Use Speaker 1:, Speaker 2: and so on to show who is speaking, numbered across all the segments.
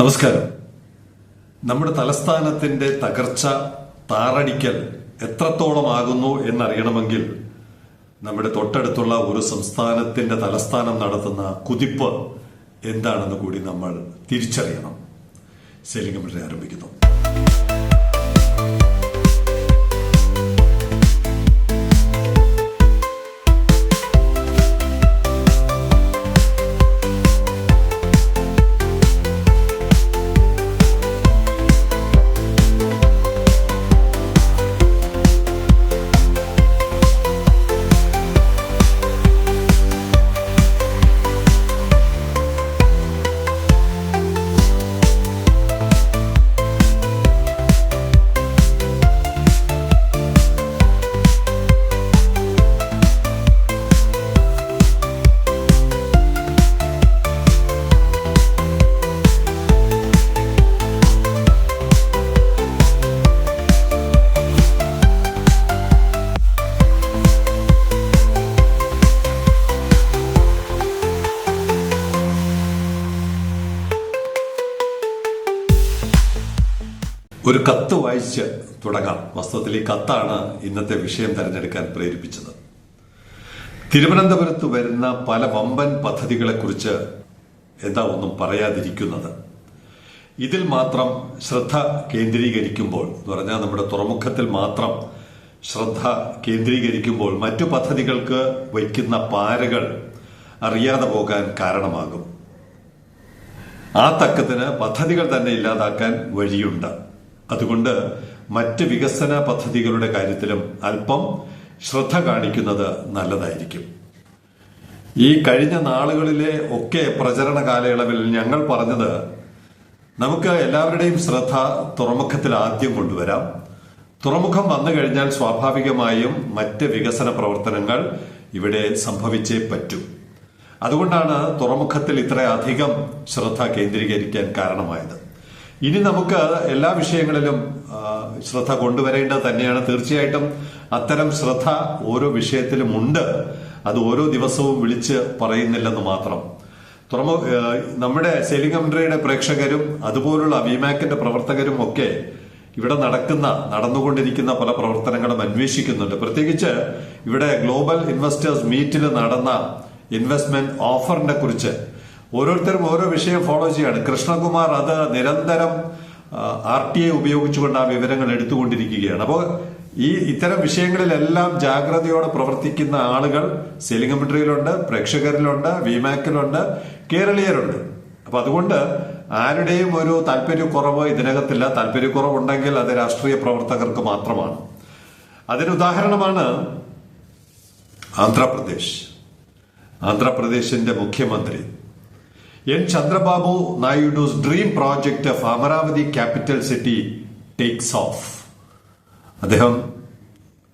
Speaker 1: നമസ്കാരം. നമ്മുടെ തലസ്ഥാനത്തിന്റെ തകർച്ച താറടിക്കൽ എത്രത്തോളം ആകുന്നു എന്നറിയണമെങ്കിൽ നമ്മുടെ തൊട്ടടുത്തുള്ള ഒരു സംസ്ഥാനത്തിന്റെ തലസ്ഥാനം നടത്തുന്ന കുതിപ്പ് എന്താണെന്ന് കൂടി നമ്മൾ തിരിച്ചറിയണം. ശരി ആരംഭിക്കുന്നു. കത്ത് വായിച്ച് തുടങ്ങാം. വാസ്തവത്തിൽ ഈ കത്താണ് ഇന്നത്തെ വിഷയം തെരഞ്ഞെടുക്കാൻ പ്രേരിപ്പിച്ചത്. തിരുവനന്തപുരത്ത് വരുന്ന പല വമ്പൻ പദ്ധതികളെക്കുറിച്ച് എന്താ ഒന്നും പറയാതിരിക്കുന്നത്. ഇതിൽ മാത്രം ശ്രദ്ധ കേന്ദ്രീകരിക്കുമ്പോൾ എന്ന് പറഞ്ഞാൽ നമ്മുടെ തുറമുഖത്തിൽ മാത്രം ശ്രദ്ധ കേന്ദ്രീകരിക്കുമ്പോൾ മറ്റു പദ്ധതികൾക്ക് വയ്ക്കുന്ന പാരകൾ അറിയാതെ പോകാൻ കാരണമാകും. ആ തക്കത്തിന് പദ്ധതികൾ തന്നെ ഇല്ലാതാക്കാൻ വഴിയുണ്ട്. അതുകൊണ്ട് മറ്റ് വികസന പദ്ധതികളുടെ കാര്യത്തിലും അല്പം ശ്രദ്ധ കാണിക്കുന്നത് നല്ലതായിരിക്കും. ഈ കഴിഞ്ഞ നാളുകളിലെ ഒക്കെ പ്രചരണ കാലയളവിൽ ഞങ്ങൾ പറഞ്ഞത് നമുക്ക് എല്ലാവരുടെയും ശ്രദ്ധ തുറമുഖത്തിൽ ആദ്യം കൊണ്ടുവരാം. തുറമുഖം വന്നു കഴിഞ്ഞാൽ സ്വാഭാവികമായും മറ്റ് വികസന പ്രവർത്തനങ്ങൾ ഇവിടെ സംഭവിച്ചേ പറ്റൂ. അതുകൊണ്ടാണ് തുറമുഖത്തിൽ ഇത്രയധികം ശ്രദ്ധ കേന്ദ്രീകരിക്കാൻ കാരണമായത്. ഇനി നമുക്ക് എല്ലാ വിഷയങ്ങളിലും ശ്രദ്ധ കൊണ്ടുവരേണ്ടത് തന്നെയാണ്. തീർച്ചയായിട്ടും അത്തരം ശ്രദ്ധ ഓരോ വിഷയത്തിലും ഉണ്ട്. അത് ഓരോ ദിവസവും വിളിച്ച് പറയുന്നില്ലെന്ന് മാത്രം. തുറമു നമ്മുടെ സെലിംഗംഡ്രയുടെ പ്രേക്ഷകരും അതുപോലുള്ള വിമാക്കിന്റെ പ്രവർത്തകരും ഒക്കെ ഇവിടെ നടക്കുന്ന നടന്നുകൊണ്ടിരിക്കുന്ന പല പ്രവർത്തനങ്ങളും അന്വേഷിക്കുന്നുണ്ട്. പ്രത്യേകിച്ച് ഇവിടെ ഗ്ലോബൽ ഇൻവെസ്റ്റേഴ്സ് മീറ്റിൽ നടന്ന ഇൻവെസ്റ്റ്മെന്റ് ഓഫറിനെ കുറിച്ച് ഓരോരുത്തരും ഓരോ വിഷയം ഫോളോ ചെയ്യാണ്. കൃഷ്ണകുമാർ അത് നിരന്തരം ആർ ടി ഐ ഉപയോഗിച്ചുകൊണ്ട് ആ വിവരങ്ങൾ എടുത്തുകൊണ്ടിരിക്കുകയാണ്. അപ്പോൾ ഈ ഇത്തരം വിഷയങ്ങളിലെല്ലാം ജാഗ്രതയോടെ പ്രവർത്തിക്കുന്ന ആളുകൾ സെലിംഗമിട്രിയിലുണ്ട് പ്രേക്ഷകരിലുണ്ട് വിമാക്കിലുണ്ട് കേരളീയരുണ്ട്. അപ്പൊ അതുകൊണ്ട് ആരുടെയും ഒരു താല്പര്യക്കുറവ് ഇതിനകത്തില്ല. താല്പര്യക്കുറവുണ്ടെങ്കിൽ അത് രാഷ്ട്രീയ പ്രവർത്തകർക്ക് മാത്രമാണ്. അതിന് ഉദാഹരണമാണ് ആന്ധ്രാപ്രദേശ്. ആന്ധ്രാപ്രദേശിന്റെ മുഖ്യമന്ത്രി N Chandrababu Naidu's dream project of Amaravati capital city takes off അദ്ദേഹം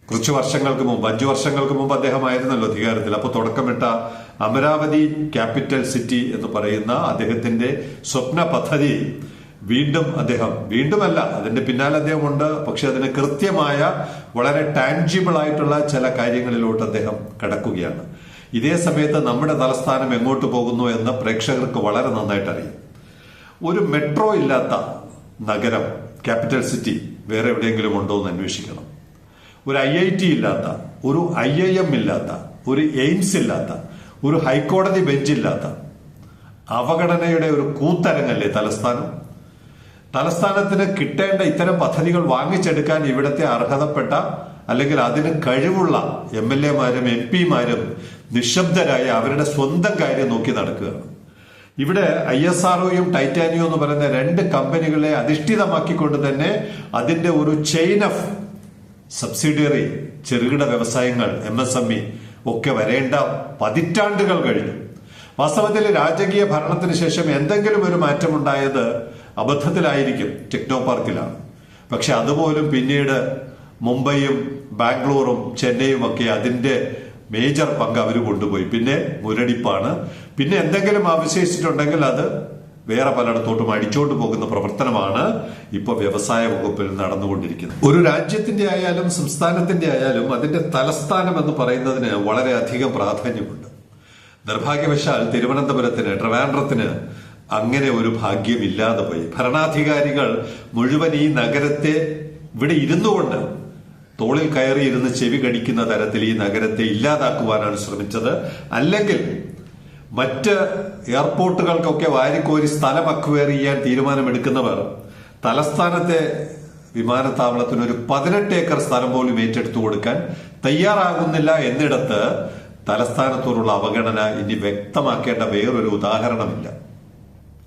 Speaker 1: കുറച്ച് വർഷങ്ങൾക്ക് മുമ്പ് അഞ്ചു വർഷങ്ങൾക്ക് മുമ്പ് അദ്ദേഹം ആയിരുന്നല്ലോ അധികാരത്തിൽ. അപ്പോൾ തുടക്കമിട്ട അമരാവതി ക്യാപിറ്റൽ സിറ്റി എന്ന് പറയുന്ന അദ്ദേഹത്തിന്റെ സ്വപ്ന പദ്ധതി വീണ്ടും അദ്ദേഹം വീണ്ടുമല്ല അതിന്റെ പിന്നാലെ അദ്ദേഹം ഉണ്ട് പക്ഷെ അതിന് കൃത്യമായ വളരെ ടാൻജിബിൾ ആയിട്ടുള്ള ചില കാര്യങ്ങളിലോട്ട് അദ്ദേഹം കടക്കുകയാണ്. ഇതേ സമയത്ത് നമ്മുടെ തലസ്ഥാനം എങ്ങോട്ട് പോകുന്നു എന്ന് പ്രേക്ഷകർക്ക് വളരെ നന്നായിട്ട് അറിയാം ഒരു മെട്രോ ഇല്ലാത്ത നഗരം ക്യാപിറ്റൽ സിറ്റി വേറെ എവിടെയെങ്കിലും ഉണ്ടോ എന്ന് അന്വേഷിക്കണം. ഒരു ഐ ഐ ടി ഇല്ലാത്ത ഒരു ഐ ഐ എം ഇല്ലാത്ത ഒരു എയിംസ് ഇല്ലാത്ത ഒരു ഹൈക്കോടതി ബെഞ്ച് ഇല്ലാത്ത അവഗണനയുടെ ഒരു കൂത്തരങ്ങല്ലേ തലസ്ഥാനം? തലസ്ഥാനത്തിന് കിട്ടേണ്ട ഇത്തരം പദ്ധതികൾ വാങ്ങിച്ചെടുക്കാൻ ഇവിടത്തെ അർഹതപ്പെട്ട അല്ലെങ്കിൽ അതിന് കഴിവുള്ള എം എൽ എമാരും എം പിമാരും നിശബ്ദരായി അവരുടെ സ്വന്തം കാര്യം നോക്കി നടക്കുകയാണ്. ഇവിടെ ഐ എസ് ആർഒയും ടൈറ്റാനിയോ എന്ന് പറയുന്ന രണ്ട് കമ്പനികളെ അധിഷ്ഠിതമാക്കിക്കൊണ്ട് തന്നെ അതിന്റെ ഒരു ചെയിൻ ഓഫ് സബ്സിഡിയറി ചെറുകിട വ്യവസായങ്ങൾ എം എസ് എം ഇ ഒക്കെ വരേണ്ട പതിറ്റാണ്ടുകൾ കഴിഞ്ഞു. വാസ്തവത്തിൽ രാജകീയ ഭരണത്തിന് ശേഷം എന്തെങ്കിലും ഒരു മാറ്റമുണ്ടായത് അബദ്ധത്തിലായിരിക്കും ടെക്നോ പാർക്കിലാണ് പക്ഷെ അതുപോലും പിന്നീട് മുംബൈയും ബാംഗ്ലൂറും ചെന്നൈയും ഒക്കെ അതിന്റെ മേജർ പങ്ക് അവർ കൊണ്ടുപോയി. പിന്നെ മുരടിപ്പാണ്. പിന്നെ എന്തെങ്കിലും അവശേഷിച്ചിട്ടുണ്ടെങ്കിൽ അത് വേറെ പലയിടത്തോട്ടും അടിച്ചോണ്ട് പോകുന്ന പ്രവർത്തനമാണ് ഇപ്പൊ വ്യവസായ വകുപ്പിൽ നടന്നുകൊണ്ടിരിക്കുന്നത്. ഒരു രാജ്യത്തിന്റെ ആയാലും സംസ്ഥാനത്തിന്റെ ആയാലും അതിന്റെ തലസ്ഥാനം എന്ന് പറയുന്നതിന് വളരെയധികം പ്രാധാന്യമുണ്ട്. നിർഭാഗ്യവശാൽ തിരുവനന്തപുരത്തിന് ട്രിവാൻഡ്രത്തിന് അങ്ങനെ ഒരു ഭാഗ്യമില്ലാതെ പോയി. ഭരണാധികാരികൾ മുഴുവൻ ഈ നഗരത്തെ ഇവിടെ ഇരുന്നു കൊണ്ട് തോളിൽ കയറിയിരുന്ന് ചെവി കടിക്കുന്ന തരത്തിൽ ഈ നഗരത്തെ ഇല്ലാതാക്കുവാനാണ് ശ്രമിച്ചത്. അല്ലെങ്കിൽ മറ്റ് എയർപോർട്ടുകൾക്കൊക്കെ വാരിക്കോരി സ്ഥലം അക്വയർ ചെയ്യാൻ തീരുമാനമെടുക്കുന്നവർ തലസ്ഥാനത്തെ വിമാനത്താവളത്തിന് ഒരു പതിനെട്ട് ഏക്കർ സ്ഥലം പോലും ഏറ്റെടുത്തു കൊടുക്കാൻ തയ്യാറാകുന്നില്ല എന്നിടത്ത് തലസ്ഥാനത്തോടുള്ള അവഗണന ഇനി വ്യക്തമാക്കേണ്ട വേറൊരു ഉദാഹരണമില്ല.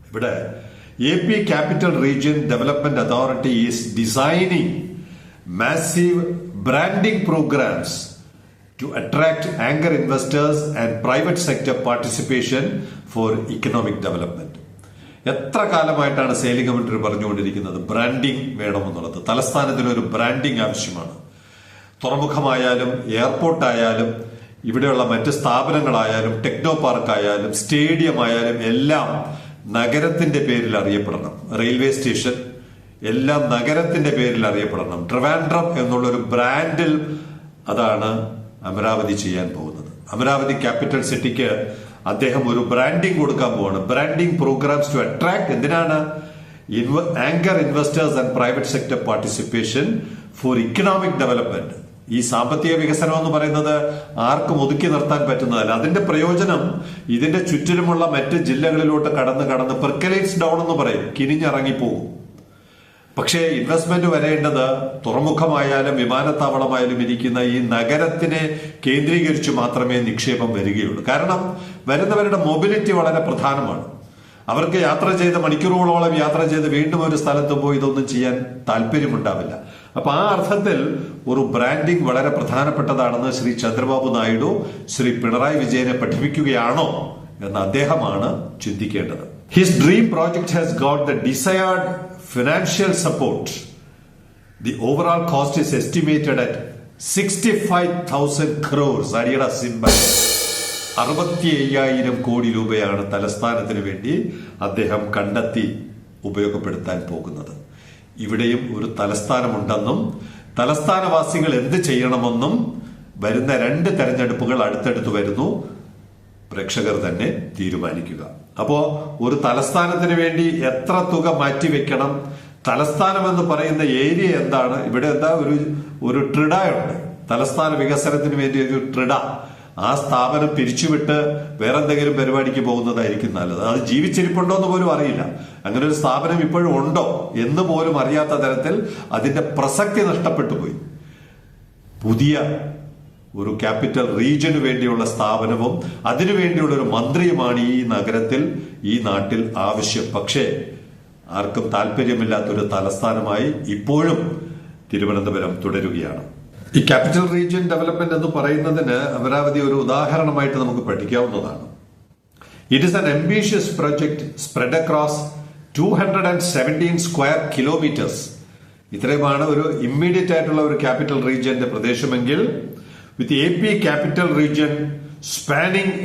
Speaker 1: ഇവിടെ A P capital region development authority is designing massive branding programs to attract anchor investors and private sector participation for economic development എത്ര കാലമായിട്ടാണ് സെയിലിംഗ് കമ്മിറ്റി പറഞ്ഞുകൊണ്ടിരിക്കുന്നത്? ബ്രാൻഡിംഗ് വേണമെന്നുള്ളത്. തലസ്ഥാനത്തിന് ഒരു ബ്രാൻഡിംഗ് ആവശ്യമാണ്. തുറമുഖമായാലും എയർപോർട്ടായാലും ഇവിടെയുള്ള മറ്റ് സ്ഥാപനങ്ങളായാലും ടെക്നോ പാർക്കായാലും സ്റ്റേഡിയം ആയാലും എല്ലാം നഗരത്തിന്റെ പേരിൽ അറിയപ്പെടണം. റെയിൽവേ സ്റ്റേഷൻ എല്ലാം നഗരത്തിന്റെ പേരിൽ അറിയപ്പെടണം. ട്രിവാൻഡ്രം എന്നുള്ളൊരു ബ്രാൻഡിൽ അതാണ് അമരാവതി ചെയ്യാൻ പോകുന്നത്. അമരാവതി ക്യാപിറ്റൽ സിറ്റിക്ക് അദ്ദേഹം ഒരു ബ്രാൻഡിംഗ് കൊടുക്കാൻ പോവാണ്. ബ്രാൻഡിംഗ് പ്രോഗ്രാംസ് ടു അട്രാക്ട് എന്തിനാണ്? Anchor investors and private sector participation for economic development ഈ സാമ്പത്തിക വികസനം എന്ന് പറയുന്നത് ആർക്കും ഒതുക്കി നിർത്താൻ പറ്റുന്നതല്ല. അതിന്റെ പ്രയോജനം ഇതിന്റെ ചുറ്റിലുമുള്ള മറ്റ് ജില്ലകളിലോട്ട് കടന്ന് കടന്ന് പെർക്കലേറ്റ്സ് ഡൗൺ എന്ന് പറയും. കിനിഞ്ഞിറങ്ങിപ്പോകും. പക്ഷേ ഇൻവെസ്റ്റ്മെന്റ് വരേണ്ടത് തുറമുഖമായാലും വിമാനത്താവളമായാലും ഇരിക്കുന്ന ഈ നഗരത്തിനെ കേന്ദ്രീകരിച്ച് മാത്രമേ നിക്ഷേപം വരികയുള്ളൂ. കാരണം വരുന്നവരുടെ മൊബിലിറ്റി വളരെ പ്രധാനമാണ്. അവർക്ക് യാത്ര ചെയ്ത് മണിക്കൂറുകളോളം യാത്ര ചെയ്ത് വീണ്ടും ഒരു സ്ഥലത്ത് പോയി ഇതൊന്നും ചെയ്യാൻ താല്പര്യമുണ്ടാവില്ല. അപ്പൊ ആ അർത്ഥത്തിൽ ഒരു ബ്രാൻഡിംഗ് വളരെ പ്രധാനപ്പെട്ടതാണെന്ന് ശ്രീ ചന്ദ്രബാബു നായിഡു ശ്രീ പിണറായി വിജയനെ പഠിപ്പിക്കുകയാണോ എന്ന് അദ്ദേഹമാണ് ചിന്തിക്കേണ്ടത്. His dream project has got the desired support the overall cost is estimated at sixty five thousand crores അടിയട അറുപത്തി അയ്യായിരം കോടി രൂപയാണ് തലസ്ഥാനത്തിന് വേണ്ടി അദ്ദേഹം കണ്ടെത്തി ഉപയോഗപ്പെടുത്താൻ പോകുന്നത്. ഇവിടെയും ഒരു തലസ്ഥാനമുണ്ടെന്നും തലസ്ഥാനവാസികൾ എന്ത് ചെയ്യണമെന്നും വരുന്ന രണ്ട് തെരഞ്ഞെടുപ്പുകൾ അടുത്തടുത്ത് വരുന്നു. പ്രേക്ഷകർ തന്നെ തീരുമാനിക്കുക. അപ്പോ ഒരു തലസ്ഥാനത്തിന് വേണ്ടി എത്ര തുക മാറ്റിവെക്കണം? തലസ്ഥാനം എന്ന് പറയുന്ന ഏരിയ എന്താണ്? ഇവിടെ എന്താ ഒരു ഒരു ട്രിഡയുണ്ട്. തലസ്ഥാന വികസനത്തിന് വേണ്ടി ഒരു ട്രിഡ. ആ സ്ഥാപനം പിരിച്ചുവിട്ട് വേറെ എന്തെങ്കിലും പരിപാടിക്ക് പോകുന്നതായിരിക്കും നല്ലത്. അത് ജീവിച്ചിരിപ്പുണ്ടോ എന്ന് പോലും അറിയില്ല. അങ്ങനെ ഒരു സ്ഥാപനം ഇപ്പോഴും ഉണ്ടോ എന്ന് പോലും അറിയാത്ത തരത്തിൽ അതിന്റെ പ്രസക്തി നഷ്ടപ്പെട്ടു പോയി. പുതിയ ഒരു ക്യാപിറ്റൽ റീജിയന് വേണ്ടിയുള്ള സ്ഥാപനവും അതിനുവേണ്ടിയുള്ള ഒരു മന്ത്രിയുമാണ് ഈ നഗരത്തിൽ ഈ നാട്ടിൽ ആവശ്യം. പക്ഷേ ആർക്കും താല്പര്യമില്ലാത്തൊരു തലസ്ഥാനമായി ഇപ്പോഴും തിരുവനന്തപുരം തുടരുകയാണ്. ഈ ക്യാപിറ്റൽ റീജിയൻ ഡെവലപ്മെന്റ് എന്ന് പറയുന്നതിന് അമരാവതി ഒരു ഉദാഹരണമായിട്ട് നമുക്ക് പഠിക്കാവുന്നതാണ്. It is an ambitious project spread across two hundred and seventeen square kilometres ഇത്രയുമാണ് ഒരു ഇമ്മീഡിയറ്റ് ആയിട്ടുള്ള ഒരു ക്യാപിറ്റൽ റീജിയന്റെ പ്രദേശമെങ്കിൽ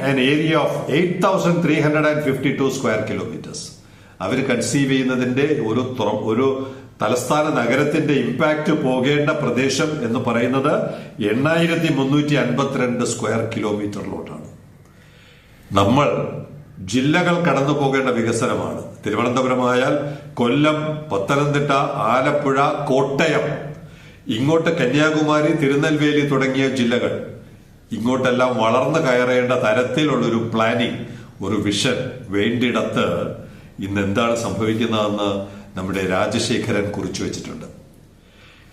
Speaker 1: an area of eight thousand three hundred and fifty two square kilometres our conceive ചെയ്യുന്നതിന്റെ ഒരു ഒരു തലസ്ഥാന നഗരത്തിന്റെ ഇമ്പാക്റ്റ് പോകേണ്ട പ്രദേശം എന്ന് പറയുന്നത് എണ്ണായിരത്തി മുന്നൂറ്റി അൻപത്തിരണ്ട് സ്ക്വയർ കിലോമീറ്ററിലോട്ടാണ് നമ്മൾ ജില്ലകൾ കടന്നു പോകേണ്ട വികസനമാണ്. തിരുവനന്തപുരമായാൽ കൊല്ലം പത്തനംതിട്ട ആലപ്പുഴ കോട്ടയം ഇങ്ങോട്ട് കന്യാകുമാരി തിരുനെൽവേലി തുടങ്ങിയ ജില്ലകൾ. ഇങ്ങോട്ടെല്ലാം വളർന്നു കയറേണ്ട തരത്തിലുള്ള ഒരു പ്ലാനിങ് ഒരു വിഷൻ വേണ്ടിടത്ത് ഇന്ന് എന്താണ് സംഭവിക്കുന്നതെന്ന് നമ്മുടെ രാജശേഖരൻ കുറിച്ചു വെച്ചിട്ടുണ്ട്.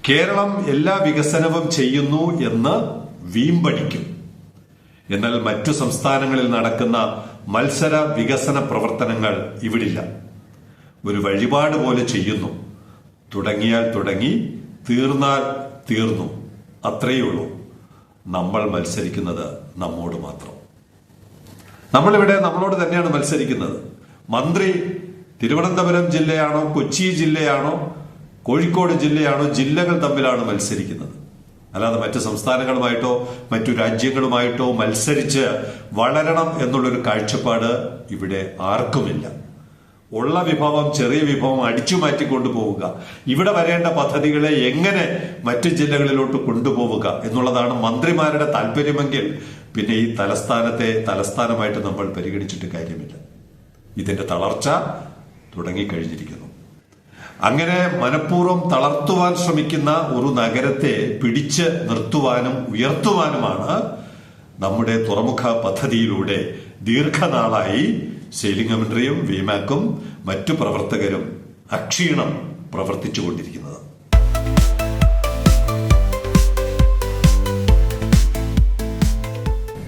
Speaker 1: കേരളം എല്ലാ വികസനവും ചെയ്യുന്നു എന്ന് വീമ്പടിക്കും. എന്നാൽ മറ്റു സംസ്ഥാനങ്ങളിൽ നടക്കുന്ന മത്സര വികസന പ്രവർത്തനങ്ങൾ ഇവിടില്ല. ഒരു വഴിപാട് പോലെ ചെയ്യുന്നു. തുടങ്ങിയാൽ തുടങ്ങി തീർന്നാൽ തീർന്നു. അത്രയേ ഉള്ളൂ നമ്മൾ മത്സരിക്കുന്നത് നമ്മോട് മാത്രം. നമ്മളിവിടെ നമ്മളോട് തന്നെയാണ് മത്സരിക്കുന്നത്. മന്ത്രി തിരുവനന്തപുരം ജില്ലയാണോ കൊച്ചി ജില്ലയാണോ കോഴിക്കോട് ജില്ലയാണോ ജില്ലകൾ തമ്മിലാണ് മത്സരിക്കുന്നത്. അല്ലാതെ മറ്റു സംസ്ഥാനങ്ങളുമായിട്ടോ മറ്റു രാജ്യങ്ങളുമായിട്ടോ മത്സരിച്ച് വളരണം എന്നുള്ളൊരു കാഴ്ചപ്പാട് ഇവിടെ ആർക്കുമില്ല. ഉള്ള വിഭവം ചെറിയ വിഭവം അടിച്ചു മാറ്റി കൊണ്ടുപോവുക. ഇവിടെ വരേണ്ട പദ്ധതികളെ എങ്ങനെ മറ്റു ജില്ലകളിലോട്ട് കൊണ്ടുപോവുക എന്നുള്ളതാണ് മന്ത്രിമാരുടെ താല്പര്യമെങ്കിൽ പിന്നെ ഈ തലസ്ഥാനത്തെ തലസ്ഥാനമായിട്ട് നമ്മൾ പരിഗണിച്ചിട്ട് കാര്യമില്ല. ഇതിന്റെ തളർച്ച തുടങ്ങിക്കഴിഞ്ഞിരിക്കുന്നു. അങ്ങനെ മനഃപൂർവം തളർത്തുവാൻ ശ്രമിക്കുന്ന ഒരു നഗരത്തെ പിടിച്ച് നിർത്തുവാനും ഉയർത്തുവാനുമാണ് നമ്മുടെ തുറമുഖ പദ്ധതിയിലൂടെ ദീർഘനാളായി സെയിലിംഗ് കമൻട്രിയും വിമാക്കും മറ്റു പ്രവർത്തകരും അക്ഷീണം പ്രവർത്തിച്ചുകൊണ്ടിരിക്കുന്നത്.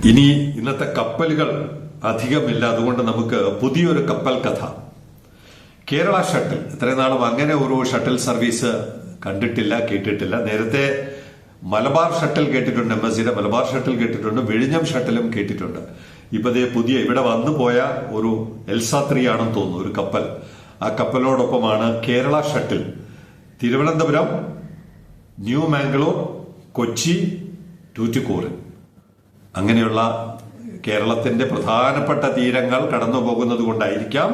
Speaker 1: ഇനി ഇന്നത്തെ കപ്പലുകൾ അധികമില്ല അതുകൊണ്ട് നമുക്ക് പുതിയൊരു കപ്പൽ കഥ. കേരള ഷട്ടിൽ. ഇത്രയും നാളും അങ്ങനെ ഒരു ഷട്ടിൽ സർവീസ് കണ്ടിട്ടില്ല കേട്ടിട്ടില്ല. നേരത്തെ മലബാർ ഷട്ടിൽ കേട്ടിട്ടുണ്ട് എം എസ് സിയുടെ മലബാർ ഷട്ടിൽ കേട്ടിട്ടുണ്ട് വിഴിഞ്ഞം ഷട്ടിലും കേട്ടിട്ടുണ്ട്. ഇപ്പൊ ദേ പുതിയ ഇവിടെ വന്നു പോയ ഒരു എൽസാത്രി ആണെന്ന് തോന്നുന്നു ഒരു കപ്പൽ. ആ കപ്പലിനോടൊപ്പമാണ് കേരള ഷട്ടിൽ. തിരുവനന്തപുരം ന്യൂ മാംഗ്ലൂർ കൊച്ചി ടൂറ്റിക്കോറിൻ അങ്ങനെയുള്ള കേരളത്തിന്റെ പ്രധാനപ്പെട്ട തീരങ്ങൾ കടന്നു പോകുന്നത് കൊണ്ടായിരിക്കാം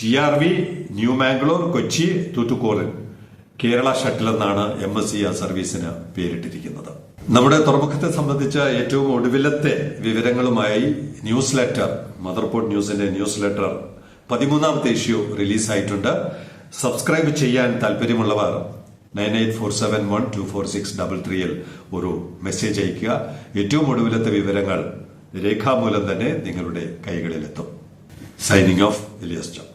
Speaker 1: T R V new Mangalore Kochi Tuticorin Kerala shuttle എന്നാണ് എം എസ് സി ആ സർവീസിന് പേരിട്ടിരിക്കുന്നത്. നമ്മുടെ തുറമുഖത്തെ സംബന്ധിച്ച ഏറ്റവും ഒടുവിലത്തെ വിവരങ്ങളുമായി ന്യൂസ് ലെറ്റർ മദർപോർട്ട് ന്യൂസിന്റെ ന്യൂസ് ലെറ്റർ പതിമൂന്നാമത്തെ ഇഷ്യൂ റിലീസായിട്ടുണ്ട്. സബ്സ്ക്രൈബ് ചെയ്യാൻ താല്പര്യമുള്ളവർ nine eight four seven one two four six double ത്രീയിൽ ഒരു മെസ്സേജ് അയയ്ക്കുക. ഏറ്റവും ഒടുവിലത്തെ വിവരങ്ങൾ രേഖാമൂലം തന്നെ നിങ്ങളുടെ കൈകളിലെത്തും. Signing off Elias John.